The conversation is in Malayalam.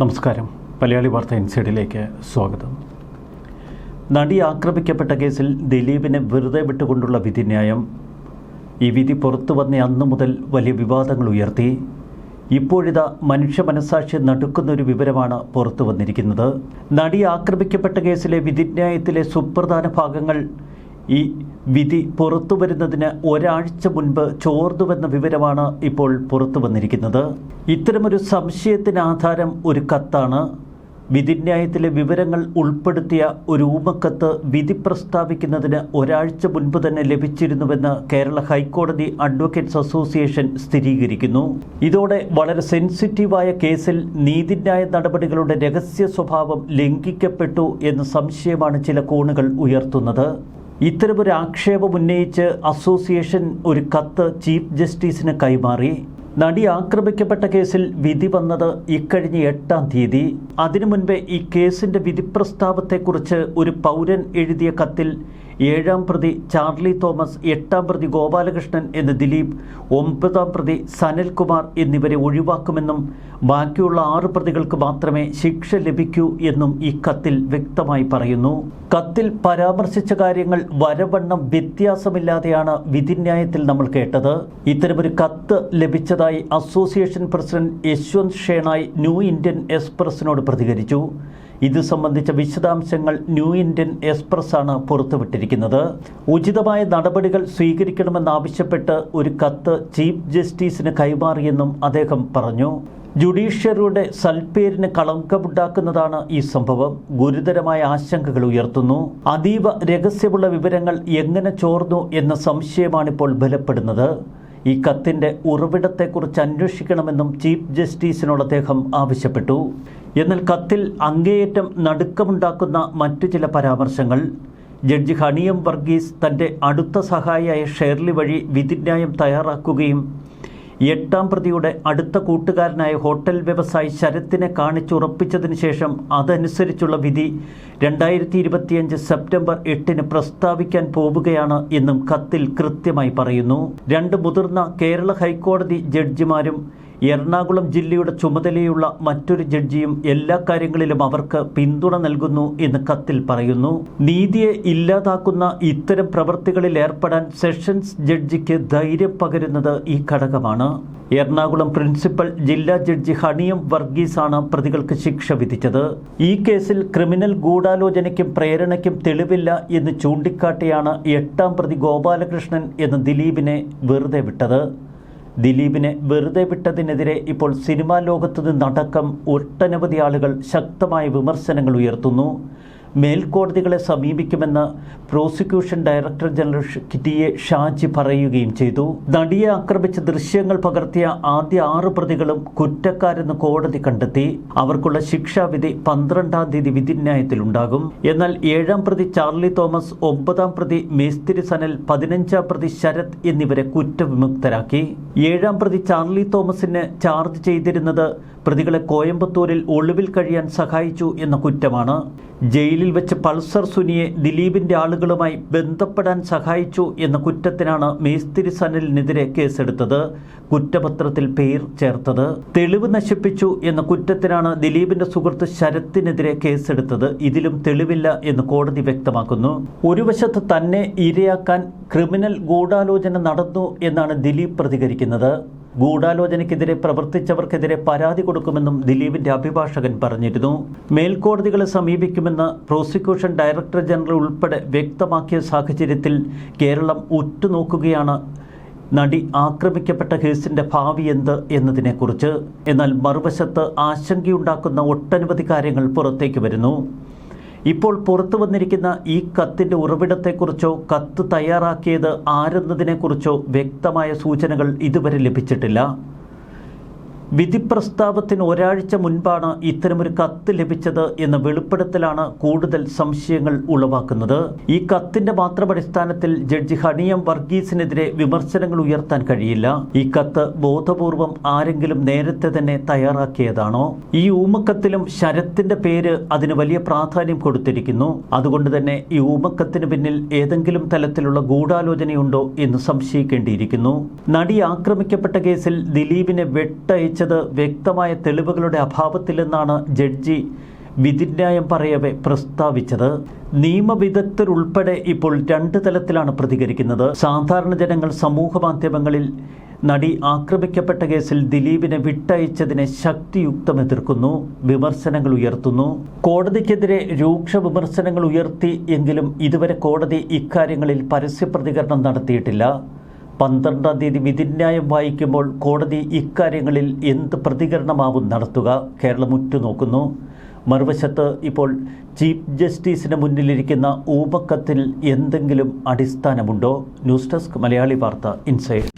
നമസ്കാരം. മലയാളി വാർത്ത ഇൻസൈഡിലേക്ക് സ്വാഗതം. നടി ആക്രമിക്കപ്പെട്ട കേസിൽ ദിലീപിനെ വെറുതെ വിട്ടുകൊണ്ടുള്ള വിധിന്യായം. ഈ വിധി പുറത്തു വന്ന അന്നു മുതൽ വലിയ വിവാദങ്ങൾ ഉയർത്തി. ഇപ്പോഴിതാ മനുഷ്യ മനസാക്ഷി നടുക്കുന്ന ഒരു വിവരമാണ് പുറത്തു വന്നിരിക്കുന്നത്. നടി ആക്രമിക്കപ്പെട്ട കേസിലെ വിധിന്യായത്തിലെ സുപ്രധാന ഭാഗങ്ങൾ ഈ വിധി പുറത്തു വരുന്നതിന് ഒരാഴ്ച മുൻപ് ചോർന്നുവെന്ന വിവരമാണ് ഇപ്പോൾ പുറത്തു വന്നിരിക്കുന്നത് ഇത്തരമൊരു സംശയത്തിന് ആധാരം ഒരു കത്താണ്. വിധിന്യായത്തിലെ വിവരങ്ങൾ ഉൾപ്പെടുത്തിയ ഒരു ഊമക്കത്ത് വിധി പ്രസ്താവിക്കുന്നതിന് ഒരാഴ്ച മുൻപ് തന്നെ ലഭിച്ചിരുന്നുവെന്ന് കേരള ഹൈക്കോടതി അഡ്വക്കേറ്റ്സ് അസോസിയേഷൻ സ്ഥിരീകരിക്കുന്നു. ഇതോടെ വളരെ സെൻസിറ്റീവായ കേസിൽ നീതിന്യായ നടപടികളുടെ രഹസ്യ സ്വഭാവം ലംഘിക്കപ്പെട്ടു എന്ന സംശയമാണ് ചില കോണുകൾ ഉയർത്തുന്നത്. ഇത്തരമൊരു ആക്ഷേപം ഉന്നയിച്ച് അസോസിയേഷൻ ഒരു കത്ത് ചീഫ് ജസ്റ്റിസിന് കൈമാറി. നടി ആക്രമിക്കപ്പെട്ട കേസിൽ വിധി വന്നത് ഇക്കഴിഞ്ഞ എട്ടാം തീയതി. അതിനു മുൻപേ ഈ കേസിന്റെ വിധി പ്രസ്താവത്തെക്കുറിച്ച് ഒരു പൗരൻ എഴുതിയ കത്തിൽ ഏഴാം പ്രതി ചാർലി തോമസ് എട്ടാം പ്രതി ഗോപാലകൃഷ്ണൻ എന്ന് ദിലീപ് ഒമ്പതാം പ്രതി സനൽകുമാർ എന്നിവരെ ഒഴിവാക്കുമെന്നും ബാക്കിയുള്ള ആറ് പ്രതികൾക്ക് മാത്രമേ ശിക്ഷ ലഭിക്കൂ എന്നും ഈ കത്തിൽ വ്യക്തമായി പറയുന്നു. കത്തിൽ പരാമർശിച്ച കാര്യങ്ങൾ വരവണ്ണം വ്യത്യാസമില്ലാതെയാണ് വിധിന്യായത്തിൽ നമ്മൾ കേട്ടത്. ഇത്തരമൊരു കത്ത് ലഭിച്ചതായി association president Yashwant Shenoy new Indian എക്സ്പ്രസിനോട് പ്രതികരിച്ചു. ഇത് സംബന്ധിച്ച വിശദാംശങ്ങൾ ന്യൂ ഇന്ത്യൻ എക്സ്പ്രസ് ആണ് പുറത്തുവിട്ടിരിക്കുന്നത്. ഉചിതമായ നടപടികൾ സ്വീകരിക്കണമെന്നാവശ്യപ്പെട്ട് ഒരു കത്ത് ചീഫ് ജസ്റ്റിസിന് കൈമാറിയെന്നും അദ്ദേഹം പറഞ്ഞു. ജുഡീഷ്യറിയുടെ സൽപ്പേരിന് കളങ്കമുണ്ടാക്കുന്നതാണ് ഈ സംഭവം. ഗുരുതരമായ ആശങ്കകൾ ഉയർത്തുന്നു. അതീവ രഹസ്യമുള്ള വിവരങ്ങൾ എങ്ങനെ ചോർന്നു എന്ന സംശയമാണിപ്പോൾ ബലപ്പെടുന്നത്. ഈ കത്തിന്റെ ഉറവിടത്തെക്കുറിച്ച് അന്വേഷിക്കണമെന്നും ചീഫ് ജസ്റ്റിസിനോട് അദ്ദേഹം ആവശ്യപ്പെട്ടു. എന്നാൽ കത്തിൽ അങ്ങേയറ്റം നടുക്കമുണ്ടാക്കുന്ന മറ്റു ചില പരാമർശങ്ങൾ. ജഡ്ജി ഹണിയം വർഗീസ് തന്റെ അടുത്ത സഹായിയായ ഷേർലി വഴി വിധിന്യായം തയ്യാറാക്കുകയും എട്ടാം പ്രതിയുടെ അടുത്ത കൂട്ടുകാരനായ ഹോട്ടൽ വ്യവസായി ശരത്തിനെ കാണിച്ചുറപ്പിച്ചതിന് ശേഷം അതനുസരിച്ചുള്ള വിധി രണ്ടായിരത്തി ഇരുപത്തിയഞ്ച് സെപ്റ്റംബർ എട്ടിന് പ്രസ്താവിക്കാൻ പോവുകയാണ് എന്നും കത്തിൽ കൃത്യമായി പറയുന്നു. രണ്ട് മുതിർന്ന കേരള ഹൈക്കോടതി ജഡ്ജിമാരും എറണാകുളം ജില്ലയുടെ ചുമതലയുള്ള മറ്റൊരു ജഡ്ജിയും എല്ലാ കാര്യങ്ങളിലും അവർക്ക് പിന്തുണ നൽകുന്നു എന്ന് കത്തിൽ പറയുന്നു. നീതിയെ ഇല്ലാതാക്കുന്ന ഇത്തരം പ്രവൃത്തികളിൽ ഏർപ്പെടാൻ സെഷൻസ് ജഡ്ജിക്ക് ധൈര്യം പകരുന്നത് ഈ ഘടകമാണ്. എറണാകുളം പ്രിൻസിപ്പൽ ജില്ലാ ജഡ്ജി ഹണിയം വർഗീസാണ് പ്രതികൾക്ക് ശിക്ഷ വിധിച്ചത്. ഈ കേസിൽ ക്രിമിനൽ ഗൂഢാലോചനയ്ക്കും പ്രേരണയ്ക്കും തെളിവില്ല എന്ന് ചൂണ്ടിക്കാട്ടിയാണ് എട്ടാം പ്രതി ഗോപാലകൃഷ്ണൻ എന്ന ദിലീപിനെ വെറുതെ വിട്ടത്. ദിലീപിനെ വെറുതെ വിട്ടതിനെതിരെ ഇപ്പോൾ സിനിമാ ലോകത്തു നിന്നടക്കം ഒട്ടനവധി ആളുകൾ ശക്തമായ വിമർശനങ്ങൾ ഉയർത്തുന്നു. മേൽക്കോടതികളെ സമീപിക്കുമെന്ന് പ്രോസിക്യൂഷൻ ഡയറക്ടർ ജനറൽ കിറ്റി ഷാജി പറയുകയും ചെയ്തു. നടിയെ ആക്രമിച്ച ദൃശ്യങ്ങൾ പകർത്തിയ ആദ്യ ആറ് പ്രതികളും കുറ്റക്കാരെന്ന് കോടതി കണ്ടെത്തി. അവർക്കുള്ള ശിക്ഷാവിധി പന്ത്രണ്ടാം തീയതി വിധിന്യായത്തിലുണ്ടാകും. എന്നാൽ ഏഴാം പ്രതി ചാർലി തോമസ് ഒമ്പതാം പ്രതി മേസ്തിരി സനൽ പതിനഞ്ചാം പ്രതി ശരത് എന്നിവരെ കുറ്റവിമുക്തരാക്കി. ഏഴാം പ്രതി ചാർലി തോമസിന് ചാർജ് ചെയ്തിരുന്നത് പ്രതികളെ കോയമ്പത്തൂരിൽ ഒളിവിൽ കഴിയാൻ സഹായിച്ചു എന്ന കുറ്റമാണ്. ജയിലിൽ വെച്ച് പൾസർ സുനിയെ ദിലീപിന്റെ ആളുകളുമായി ബന്ധപ്പെടാൻ സഹായിച്ചു എന്ന കുറ്റത്തിനാണ് മേസ്തിരി സനലിനെതിരെ കേസെടുത്തത്. കുറ്റപത്രത്തിൽ പേര് ചേർത്തത്. തെളിവ് നശിപ്പിച്ചു എന്ന കുറ്റത്തിനാണ് ദിലീപിന്റെ സുഹൃത്ത് ശരത്തിനെതിരെ കേസെടുത്തത്. ഇതിലും തെളിവില്ല എന്ന് കോടതി വ്യക്തമാക്കുന്നു. ഒരു വശത്ത് തന്നെ ഇരയാക്കാൻ ക്രിമിനൽ ഗൂഢാലോചന നടന്നു എന്നാണ് ദിലീപ് പ്രതികരിക്കുന്നത്. ഗൂഢാലോചനയ്ക്കെതിരെ പ്രവർത്തിച്ചവർക്കെതിരെ പരാതി കൊടുക്കുമെന്നും ദിലീപിന്റെ അഭിഭാഷകൻ പറഞ്ഞിരുന്നു. മേൽക്കോടതികളെ സമീപിക്കുമെന്ന് പ്രോസിക്യൂഷൻ ഡയറക്ടർ ജനറൽ ഉൾപ്പെടെ വ്യക്തമാക്കിയ സാഹചര്യത്തിൽ കേരളം ഉറ്റുനോക്കുകയാണ്. നടി ആക്രമിക്കപ്പെട്ട കേസിന്റെ ഭാവി എന്ത് എന്നതിനെക്കുറിച്ച്. എന്നാൽ മറുവശത്ത് ആശങ്കയുണ്ടാക്കുന്ന ഒട്ടനവധി കാര്യങ്ങൾ പുറത്തേക്ക് വരുന്നു. ഇപ്പോൾ പുറത്തു വന്നിരിക്കുന്ന ഈ കത്തിന്റെ ഉറവിടത്തെക്കുറിച്ചോ കത്ത് തയ്യാറാക്കിയത് ആരെന്നതിനെക്കുറിച്ചോ വ്യക്തമായ സൂചനകൾ ഇതുവരെ ലഭിച്ചിട്ടില്ല. വിധി പ്രസ്താവത്തിന് ഒരാഴ്ച മുൻപാണ് ഇത്തരമൊരു കത്ത് ലഭിച്ചത് എന്ന വെളിപ്പെടുത്തലാണ് കൂടുതൽ സംശയങ്ങൾ ഉളവാക്കുന്നത്. ഈ കത്തിന്റെ മാത്രം അടിസ്ഥാനത്തിൽ ജഡ്ജി ഹണിയം വർഗീസിനെതിരെ വിമർശനങ്ങൾ ഉയർത്താൻ കഴിയില്ല. ഈ കത്ത് ബോധപൂർവം ആരെങ്കിലും നേരത്തെ തന്നെ തയ്യാറാക്കിയതാണോ? ഈ ഊമക്കത്തിലും ശരത്തിന്റെ പേര് അതിന് വലിയ പ്രാധാന്യം കൊടുത്തിരിക്കുന്നു. അതുകൊണ്ട് തന്നെ ഈ ഊമക്കത്തിന് പിന്നിൽ ഏതെങ്കിലും തലത്തിലുള്ള ഗൂഢാലോചനയുണ്ടോ എന്ന് സംശയിക്കേണ്ടിയിരിക്കുന്നു. നടി ആക്രമിക്കപ്പെട്ട കേസിൽ ദിലീപിനെ വെട്ടയച്ച സംഭവിച്ചത് വ്യക്തമായ തെളിവുകളുടെ അഭാവത്തിലെന്നാണ് ജഡ്ജി വിധിന്യായം പറയവെ പ്രസ്താവിച്ചത്. നിയമവിദഗ്ധരുൾപ്പെടെ ഇപ്പോൾ രണ്ട് തലത്തിലാണ് പ്രതികരിക്കുന്നത്. സാധാരണ ജനങ്ങൾ സമൂഹ മാധ്യമങ്ങളിൽ നടി ആക്രമിക്കപ്പെട്ട കേസിൽ ദിലീപിനെ വിട്ടയച്ചതിനെ ശക്തിയുക്തം എതിർക്കുന്നു വിമർശനങ്ങൾ ഉയർത്തുന്നു. കോടതിക്കെതിരെ രൂക്ഷ വിമർശനങ്ങൾ ഉയർത്തി എങ്കിലും ഇതുവരെ കോടതി ഇക്കാര്യങ്ങളിൽ പരസ്യ പ്രതികരണം നടത്തിയിട്ടില്ല. പന്ത്രണ്ടാം തീയതി വിധിന്യായം വായിക്കുമ്പോൾ കോടതി ഇക്കാര്യങ്ങളിൽ എന്ത് പ്രതികരണമാവും നടത്തുക കേരളം ഉറ്റുനോക്കുന്നു. മറുവശത്ത് ഇപ്പോൾ ചീഫ് ജസ്റ്റിസിന് മുന്നിലിരിക്കുന്ന ഊപക്കത്തിൽ എന്തെങ്കിലും അടിസ്ഥാനമുണ്ടോ? ന്യൂസ് ഡെസ്ക് മലയാളി വാർത്ത ഇൻസൈഡ്.